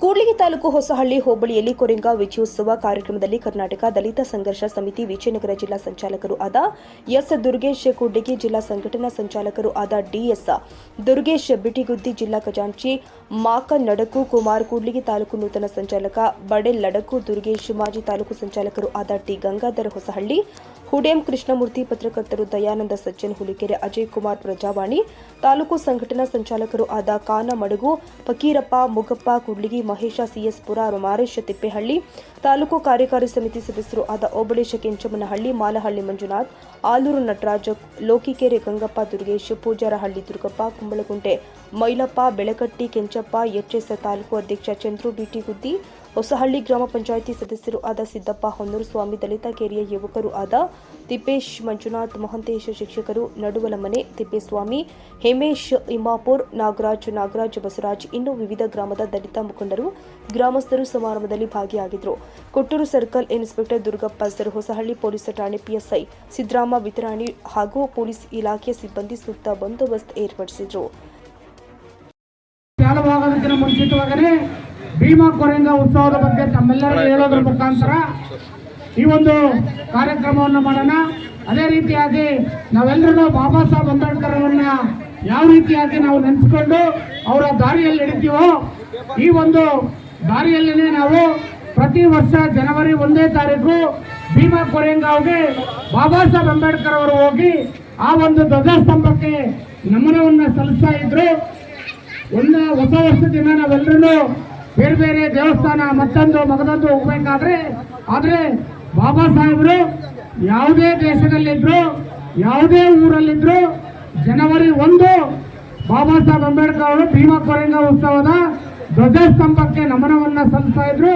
ಕೂಡ್ಲಿಗಿ ತಾಲೂಕು ಹೊಸಹಳ್ಳಿ ಹೋಬಳಿಯಲ್ಲಿ ಕೊರಿಂಗ ವಿಜಯೋತ್ಸವ ಕಾರ್ಯಕ್ರಮದಲ್ಲಿ ಕರ್ನಾಟಕ ದಲಿತ ಸಂಘರ್ಷ ಸಮಿತಿ ವಿಜಯನಗರ ಜಿಲ್ಲಾ ಸಂಚಾಲಕರು ಆದ ಎಸ್ ದುರ್ಗೇಶ್ ಕೂಡ್ಲಿಗಿ ಜಿಲ್ಲಾ ಸಂಘಟನಾ ಸಂಚಾಲಕರು ಆದ ಡಿಎಸ್ ದುರ್ಗೇಶ್ ಬಿಟಿಗುದ್ದಿ ಜಿಲ್ಲಾ ಖಜಾಂಚಿ ಮಾಕ ನಡಕು ಕುಮಾರ್ ಕೂಡ್ಲಿಗಿ ತಾಲೂಕು ನೂತನ ಸಂಚಾಲಕ ಬಡೆ ಲಡಕು ದುರ್ಗೇಶ್ ಮಾಜಿ ತಾಲೂಕು ಸಂಚಾಲಕರು ಆದ ಟಿ ಗಂಗಾಧರ ಹೊಸಹಳ್ಳಿ ಹುಡೇಂ ಕೃಷ್ಣಮೂರ್ತಿ ಪತ್ರಕರ್ತರು ದಯಾನಂದ ಸಜ್ಜನ್, ಹುಲಿಕೆರೆ ಅಜಯ್ ಕುಮಾರ್ ಪ್ರಜಾವಾಣಿ, ತಾಲೂಕು ಸಂಘಟನಾ ಸಂಚಾಲಕರು ಆದ ಕಾನ ಮಡಗು ಫಕೀರಪ್ಪ, ಮುಗಪ್ಪ, ಕುಡ್ಲಿಗಿ, ಮಹೇಶ, ಸಿಎಸ್ ಪುರ ಮಾರೇಶ ತಿಪ್ಪೇಹಳ್ಳಿ, ತಾಲೂಕು ಕಾರ್ಯಕಾರಿ ಸಮಿತಿ ಸದಸ್ಯರು ಆದ ಓಬಳೇಶ ಕೆಂಚಮ್ಮನಹಳ್ಳಿ, ಮಾಲಹಳ್ಳಿ ಮಂಜುನಾಥ್, ಆಲೂರು ನಟರಾಜ, ಲೋಕಿಕೆರೆ ಗಂಗಪ್ಪ ದುರ್ಗೇಶ್, ಪೂಜಾರಹಳ್ಳಿ ದುರ್ಗಪ್ಪ, ಕುಂಬಳಗುಂಟೆ ಮೈಲಪ್ಪ, ಬೆಳಕಟ್ಟಿ ಕೆಂಚಪ್ಪ ಎಚ್ಎಸ್ ತಾಲೂಕು ಅಧ್ಯಕ್ಷ ಚಂದ್ರು ಬಿಟಿ ಗುದ್ದಿ ಹೊಸಹಳ್ಳಿ ಗ್ರಾಮ ಪಂಚಾಯಿತಿ ಸದಸ್ಯರು ಆದ ಸಿದ್ದಪ್ಪ ಹೊನ್ನೂರು ಸ್ವಾಮಿ ದಲಿತ ಕೇರಿಯ ಯುವಕರು ಆದ ತಿಪ್ಪೇಶ್ ಮಂಜುನಾಥ್ ಮಹಂತೇಶ ಶಿಕ್ಷಕರು ನಡುವಲಮನೆ ತಿಪ್ಪೇಸ್ವಾಮಿ, ಹೇಮೇಶ್ ಇಮಾಪುರ್ ನಾಗರಾಜ್ ನಾಗರಾಜ್ ಬಸವರಾಜ್ ಇನ್ನು ವಿವಿಧ ಗ್ರಾಮದ ದಲಿತ ಮುಖಂಡರು ಗ್ರಾಮಸ್ಥರು ಸಮಾರಂಭದಲ್ಲಿ ಭಾಗಿಯಾಗಿದ್ದರು. Kotturu circle inspector Durgappa sir, Hosahalli police ಠಾಣೆ ಪಿಎಸ್ಐ, ಸಿದ್ದರಾಮ ವಿತರಾಣಿ ಹಾಗೂ ಪೊಲೀಸ್ ಇಲಾಖೆ ಸಿಬ್ಬಂದಿ ಸೂಕ್ತ ಬಂದೋಬಸ್ತ್ ಏರ್ಪಡಿಸಿದರು. ಭೀಮಾ ಕೊರೆಂಗ ಉತ್ಸವದ ಬಗ್ಗೆ ತಮ್ಮೆಲ್ಲರಿಗೂ ಹೇಳೋದ್ರ ಮುಖಾಂತರ ಈ ಒಂದು ಕಾರ್ಯಕ್ರಮವನ್ನು ಮಾಡೋಣ. ಅದೇ ರೀತಿಯಾಗಿ ನಾವೆಲ್ಲರೂ ಬಾಬಾ ಸಾಹೇಬ್ ಅಂಬೇಡ್ಕರ್ ಅವರನ್ನ ಯಾವ ರೀತಿಯಾಗಿ ನಾವು ನೆನೆಸ್ಕೊಂಡು ಅವರ ದಾರಿಯಲ್ಲಿ ಹಿಡಿತೀವೋ ಈ ಒಂದು ದಾರಿಯಲ್ಲೇ ನಾವು ಪ್ರತಿ ವರ್ಷ ಜನವರಿ ಒಂದೇ ತಾರೀಕು ಭೀಮಾ ಕೊರೆಂಗಾವ್ಗೆ ಬಾಬಾ ಸಾಹೇಬ್ ಅಂಬೇಡ್ಕರ್ ಅವರು ಹೋಗಿ ಆ ಒಂದು ಧ್ವಜಸ್ತಂಭಕ್ಕೆ ನಮನವನ್ನು ಸಲ್ಲಿಸ್ತಾ ಇದ್ರು. ಒಂದು ಹೊಸ ವರ್ಷದ ದಿನ ನಾವೆಲ್ಲರೂ ಬೇರೆ ಬೇರೆ ದೇವಸ್ಥಾನ ಮತ್ತೊಂದು ಮಗದೊಂದು ಹೋಗ್ಬೇಕಾದ್ರೆ, ಆದ್ರೆ ಬಾಬಾ ಸಾಹೇಬರು ಯಾವುದೇ ದೇಶದಲ್ಲಿದ್ರು, ಯಾವುದೇ ಊರಲ್ಲಿದ್ರು ಜನವರಿ ಒಂದು ಬಾಬಾ ಸಾಹೇಬ್ ಅಂಬೇಡ್ಕರ್ ಅವರು ಭೀಮಾ ಕೊರೆಂಗ ಉತ್ಸವದ ಧ್ವಜಸ್ತಂಭಕ್ಕೆ ನಮನವನ್ನ ಸಲ್ಲಿಸ್ತಾ ಇದ್ರು.